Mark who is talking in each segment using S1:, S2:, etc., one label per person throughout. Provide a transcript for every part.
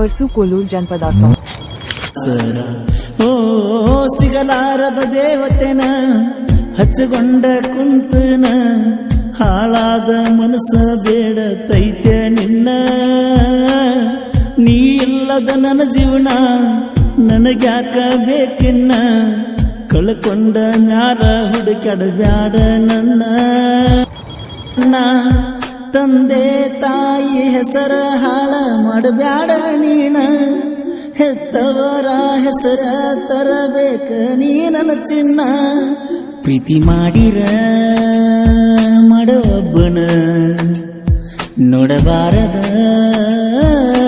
S1: Purse Kolur ಜನಪದ
S2: ಓ ಸಿಗಲಾರದ ದೇವತೆನ, ಹಚ್ಚಗೊಂಡ ಕುಂತನ, ಹಾಳಾದ ಮನಸ್ಸ ಬೇಡ ತೈತ್ಯ ನಿನ್ನ. ನೀ ಇಲ್ಲದ ನನ್ನ ಜೀವನ, ನನಗ್ಯಾಕ ಬೇಕಿನ್ನ? ಕಳ್ಕೊಂಡ ನಾರ ಹುಡುಕಡ ಬ್ಯಾಡ ನನ್ನ. ತಂದೆ ತಾಯಿ ಹೆಸರ ಹಾಳ ಮಾಡಬ್ಯಾಡ ನೀನ. ಹೆತ್ತವರ ಹೆಸರ ತರಬೇಕ ನೀ ನನ್ನ ಚಿನ್ನ ಪ್ರೀತಿ ಮಾಡಿರ ಮಾಡೊಬ್ಬನ. ನೋಡಬಾರದ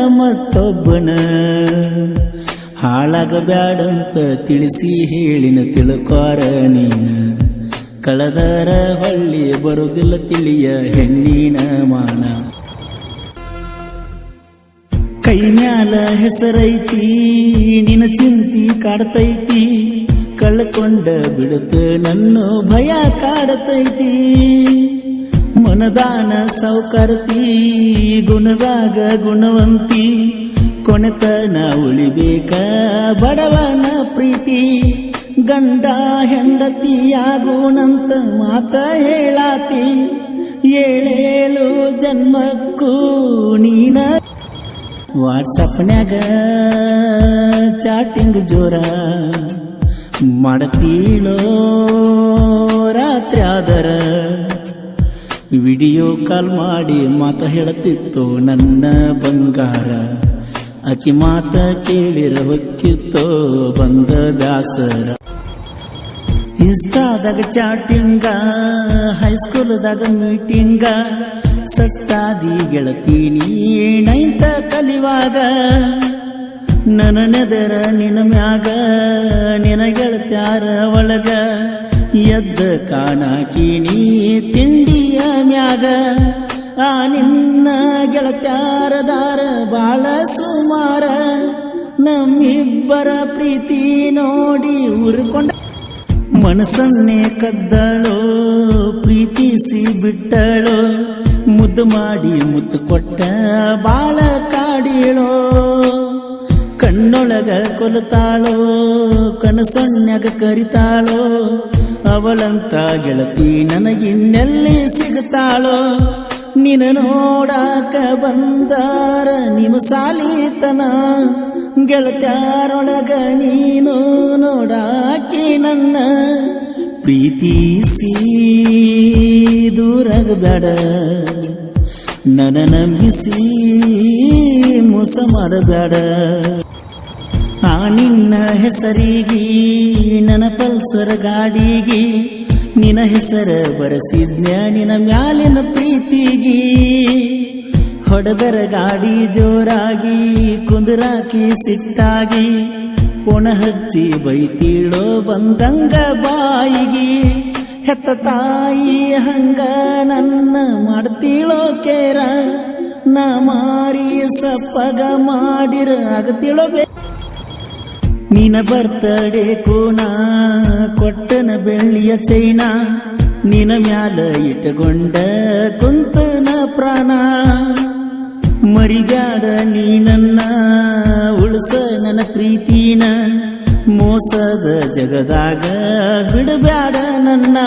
S2: ಮತ್ತೊಬ್ಬನ. ಹಾಳಾಗಬ್ಯಾಡಂತ ತಿಳಿಸಿ ಹೇಳಿನ ತಿಳ್ಕೊರ ನೀನ. ಕಳದರ ಹೊಳ್ಳಿ ಬರುದಿಲ್ಲ ತಿಳಿಯ ಹೆಣ್ಣಿನ ಮಾನ. ಕೈ ಮ್ಯಾಲ ಹೆಸರೈತಿ ನಿನ ಚಿಂತಿ ಕಾಡ್ತೈತಿ. ಕಳ್ಕೊಂಡ ಬಿಡುತ್ತ ನನ್ನ ಭಯ ಕಾಡತೈತಿ. ಮನದಾನ ಸೌಕರ್ತಿ, ಗುಣದಾಗ ಗುಣವಂತಿ. ಕೊನೆತನ ಉಳಿಬೇಕ ಬಡವನ ಪ್ರೀತಿ. ಗಂಡ ಹೆಂಡತಿಯಾಗುಣಂತ ಮಾತ ಹೇಳಾತಿ. ಏಳೇಳು ಜನ್ಮಕ್ಕೂ ನೀನ. ವಾಟ್ಸಪ್ನ್ಯಾಗ ಚಾಟಿಂಗ್ ಜೋರ ಮಾಡತೀಳೋ ರಾತ್ರಿ ಆದರ. ವಿಡಿಯೋ ಕಾಲ್ ಮಾಡಿ ಮಾತ ಹೇಳುತ್ತಿತ್ತು ನನ್ನ ಬಂಗಾರ. ಅಕಿ ಮಾತ ಕೇಳಿರ ಹೊಕ್ಕಿತ್ತೋ ಬಂದ ಬ್ಯಾಸರ. ಇನ್ಸ್ಟಾದಾಗ ಚಾಟಿಂಗ ಹೈಸ್ಕೂಲ್ದಾಗ ಮೀಟಿಂಗ ಸತ್ತಾದಿ ಗೆಳತೀನಿ ನೈಂತ ಕಲಿವಾಗ, ನನ್ನ ನೆದರ ನಿನ ಮ್ಯಾಗ ನಿನ ಗೆಳತ್ಯಾರ ಒಳಗ, ಎದ್ದ ಕಾಣಾಕೀನಿ ತಿಂಡಿಯ ಮ್ಯಾಗ, ಆ ನಿನ್ನ ಗೆಳತ್ಯಾರದಾರ ಬಾಳ ಸುಮಾರ, ನಮ್ಮಿಬ್ಬರ ಪ್ರೀತಿ ನೋಡಿ ಉರ್ಕೊಂಡ ಮನಸ್ಸನ್ನೇ ಕದ್ದಳೋ, ಪ್ರೀತಿಸಿ ಬಿಟ್ಟಳೋ, ಮುದ್ದು ಮಾಡಿ ಮುದ್ದು ಕೊಟ್ಟ ಬಾಳ ಕಾಡಿಳೋ, ಕಣ್ಣೊಳಗ ಕೊಲತಾಳೋ, ಕನಸೊನ್ಯಾಗ ಕರಿತಾಳೋ, ಅವಳಂತ ಗೆಳತಿ ನನಗಿನ್ನೆಲ್ಲಿ ಸಿಗ್ತಾಳೋ ನಿನ್ನ ನೋಡಾಕ ಬಂದಾರ ನಿಮ್ಮ ಸಾಲಿತನ. ಗೆಳತ್ಯಾರೊಳಗ ನೀನು ನೋಡಾಕಿ ನನ್ನ ಪ್ರೀತಿಸಿ ದೂರಾಗಬೇಡ ನನ್ನ ನಂಬಿಸಿ ಮೋಸ ಮಾಡಬೇಡ. ಆ ನಿನ್ನ ಹೆಸರಿಗಿ, ನನ್ನ ಪಲ್ಸರ ಗಾಡಿಗಿ, ನಿನ್ನ ಹೆಸರ ಬರೆಸಿದ್ನ ನಿನ್ನ ಮ್ಯಾಲಿನ ಪ್ರೀತಿಗೆ. ಹೊಡೆದರ ಗಾಡಿ ಜೋರಾಗಿ, ಕುಂದ್ರಾಕಿ ಸಿಟ್ಟಾಗಿ, ಒಣ ಹಚ್ಚಿ ಬೈತೀಳೋ ಬಂದಂಗ ಬಾಯಿಗೆ. ಹೆತ್ತ ತಾಯಿ ಹಂಗ ನನ್ನ ಮಾಡ್ತೀಳೋ ಕೇರ, ನಾ ಮಾರಿ ಸಪ್ಪಗ ಮಾಡಿರ ಆಗತಿಳೋ ಬೇ ನಿನ ಬರ್ತಡೆ ಕೋನ, ಕೊಟ್ಟನ ಬೆಳ್ಳಿಯ ಚೈನ ನಿನ ಮ್ಯಾಲ ಇಟ್ಟುಕೊಂಡ ಕುಂತನ ಪ್ರಾಣ. ಮರಿಬ್ಯಾಡ ನೀ ನನ್ನ ಉಳಿಸ ನನ್ನ ಪ್ರೀತಿನ ಮೋಸದ ಜಗದಾಗ ಬಿಡಬ್ಯಾಡ ನನ್ನ.